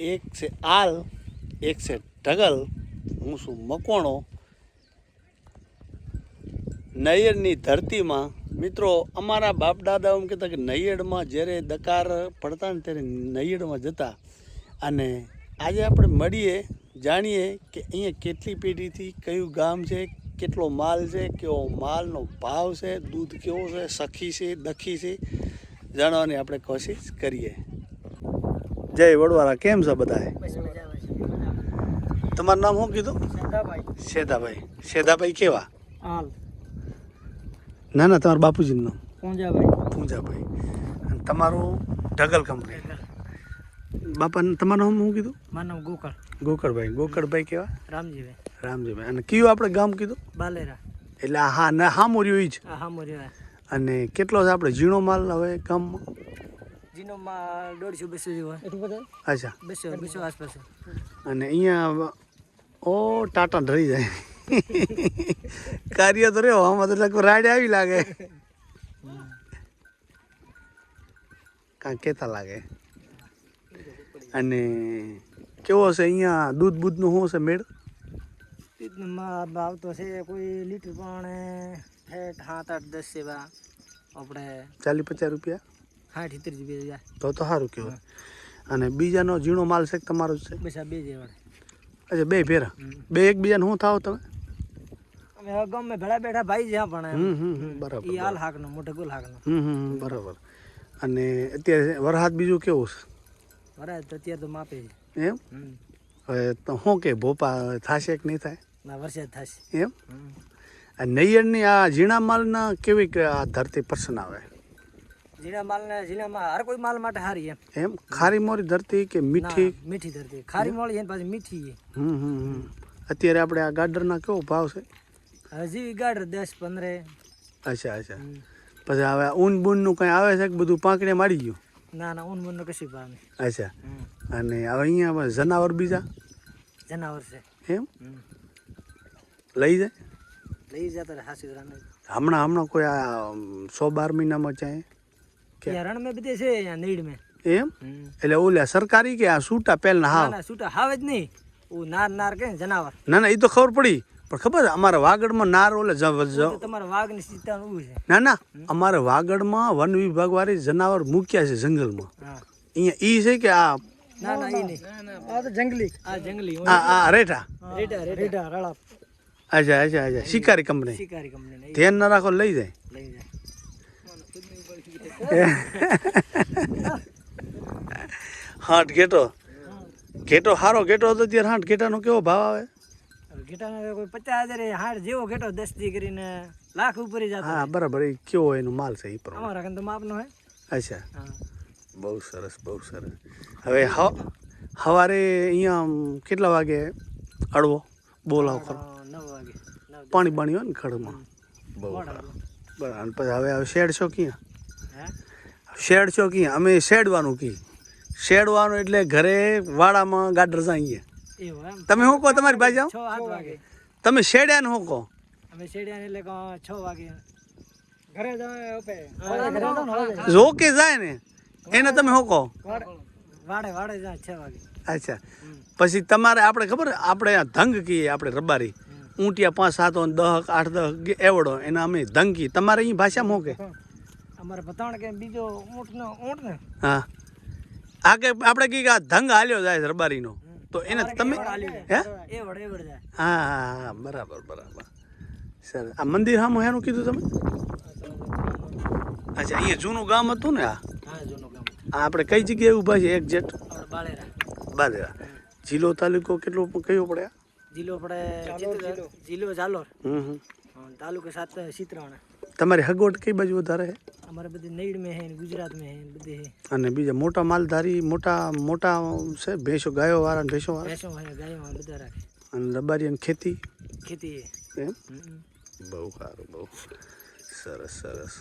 એક છે આલ, એક છે ઢગલ, હું છું મકોણો નૈયડની ધરતીમાં, મિત્રો, અમારા બાપ દાદા એમ કહેતા કે નૈયડમાં જ્યારે દકાર પડતા ને ત્યારે નૈયડમાં જતા. અને આજે આપણે મળીએ, જાણીએ કે અહીંયા કેટલી પેઢીથી કયું ગામ છે, કેટલો માલ છે, કેવો માલનો ભાવ છે, દૂધ કેવો છે, સખી છે, દખી છે, જાણવાની આપણે કોશિશ કરીએ. જય વડવાળા કેમ છે બધા તમારું નામ શું કીધું? શેદાભાઈ શેદાભાઈ કેવા? ના ના તમારા બાપુજીનું નામ. પૂંજાભાઈ. પૂંજાભાઈ. અને તમારું ઢગલ કંપની. બાપા તમારું નામ શું કીધું? મારું નામ ગોકળ. ગોકળભાઈ. ગોકળભાઈ કેવા? રામજીભાઈ. રામજીભાઈ. અને કયું આપણે ગામ કીધું? બાલેરા. એટલે હા ના હા મોર્યું એ જ હા. મોર્યું અને કેટલો છે આપણે? ઝીણો માલ હવે ગામમાં? જીનો માં દોઢસો બસો જેવો એટલું બધા? અચ્છા. બસો બસો આસપાસ. અને અહીંયા ઓ ટાટા ડરી જાય. કાર્ય તો રહ્યો આમાં તો લગભગ રાડે આવી લાગે. કાં કહેતા લાગે. અને કેવો છે અહીંયા દૂધ બૂધનું શું છે મેળ? માં આવતો છે કોઈ લીટર પણ સાત આઠ દસ સેવા આપણે ચાલીસ પચાસ રૂપિયા? રૂપિયા. જાય તો તો સારું કહેવાય. અને બીજાનો ઝીણો માલ છે તમારો જ છે? બસ આ બે જેવા અચ્છા બે ભેરા બે એકબીજાને શું થાવ તમે? અમે ગમે ભેળા બેઠા ભાઈ જ્યાં પણ બરાબર એ હાલ હાકનો મોટો ગુલ હાકનો. હમ બરાબર. અને અત્યારે વરસાદ બીજું કેવું વરાજ તો અત્યારે તો માપે છે. છે એમ હવે તો શું કે ભોપા થશે કે નહીં થાય? ના વરસાદ થશે. એમ? આ નૈયરની આ ઝીણા માલના કેવી આ ધરતી પર્સન આવે? ઝીણા માલને ઝીણામાં હર કોઈ માલ માટે હારી એમ. એમ? ખારી મોરી ધરતી કે મીઠી? મીઠી ધરતી. ખારી મોરી એને પાછી મીઠી હમ હમ અત્યારે આપણે આ ગાર્ડરના કેવો ભાવ છે? હજી ગાડર દસ પંદરે. અચ્છા અચ્છા. પછી હવે ઊન બૂનનું કંઈ આવે છે કે બધું પાંકડે મારી ગયું? ના ના ઊન મૂન કશી ભાવ નહીં. અચ્છા. અને હવે અહીંયા જનાવર બીજા? જનાવર છે. એમ? લઈ જાય? લઈ જતા હાસી હમણાં હમણાં કોઈ આ સો બાર મહિનામાં ચાહે? રણ મે બધે છે અહીંયા નીડ મે એમ એટલે ઓલે સરકારી કે આ સૂટા પેલ ના હાવ? ના છૂટા હાવે જ નહીં. ઓ નાર નાર કે જનાવર. ના ના એ તો ખબર પડી. પણ ખબર છે, અમારા વાગડમાં નાર ઓલે જ- જ- તો તમારા વાઘની સીતા ઉભું છે. ના ના અમારા વાગડમાં વન વિભાગ વાળી જનાવર મૂક્યા છે જંગલમાં. અહીંયા ઈ છે કે આ? ના ના ઈ નહીં. આ તો જંગલી. આ જંગલી આ આ રેટા રેટા રેટા રળા. અચ્છા અચ્છા અચ્છા. શિકારી કંપની. શિકારી કંપની ધ્યાન ના રાખો લઈ જાય. લઈ જાય. હાટ ઘેટો? ઘેટો સારો ઘેટો હતો ત્યારે હાટ ઘેટાનો કેવો ભાવ આવે? ઘેટાનો કોઈ પચાસ હજાર હાટ જેવો ઘેટો દસ દી કરીને લાખ ઉપર જતો હા બરાબર. એ કેવો એનો માલ છે એ પ્રમાણે. અમારા કંતો માપનો હે અચ્છા. બહુ સરસ બહુ સરસ. હવે સવારે અહીંયા કેટલા વાગે અડવો બોલાવો ખરો નવ વાગે. પાણી બાણી હોય ને ખડમાં. બહુ બરાબર. પછી હવે હવે શેડ છો ક્યાં? શેડ છો કી? અમે શેડવાનું કી. શેડવાનું એટલે ઘરે વાડામાં ગાડર જાઈએ. તમે શું કહો તમારી ભાઈ જાઓ? તમે શેડ્યા ને શું કહો? અમે શેડ્યા એટલે છ વાગે. ઘરે જો કે જાય ને એને તમે શું કહો? વાડે વાડે જાય છ વાગે. અચ્છા. પછી તમારે આપણે ખબર આપણે આ ધંગ કહીએ આપણે રબારી. ઊંટિયા પાંચ સાત દહ આઠ દહ એવડો એના અમે ધંગ કહીએ તમારે અહીં ભાષામાં શું કે? અમારે બતાવણ કે બીજો ઊંટ નો ઊંટ ને હા. આ કે આપણે કી કે આ ધંગ હાલ્યો જાય છે રબારીનો તો એને તમે હે? એ વડે વડે જાય. હા હા હા બરાબર બરાબર. સર આ મંદિર સામું એનું કીધું તમે? અચ્છા અહીંયા જૂનું ગામ હતું ને આ? હા જૂનું ગામ આ આપણે કઈ જગ્યાએ ઊભા છે એક્ઝેક્ટ બાલેરા. જિલ્લો તાલુકો કેટલો કયો પડે જિલ્લો પડે જિલ્લો. જાલોર. હમ હમ. હા, તાલુકો સાત સિત્રાણા તમારી હગવડ કઈ બાજુ વધારે છે? અમારે બધી નૈડ મેં હે ગુજરાત મેં હે બધે હે અને બીજા મોટા માલધારી મોટા મોટા છે ભેંસો ગાયો વાળા ને ભેંસો વાળા ભેંસો વાળા ગાયો વાળા બધા રાખે. અને રબારી અને ખેતી? ખેતી એમ? બહુ સારું બહુ. સરસ સરસ.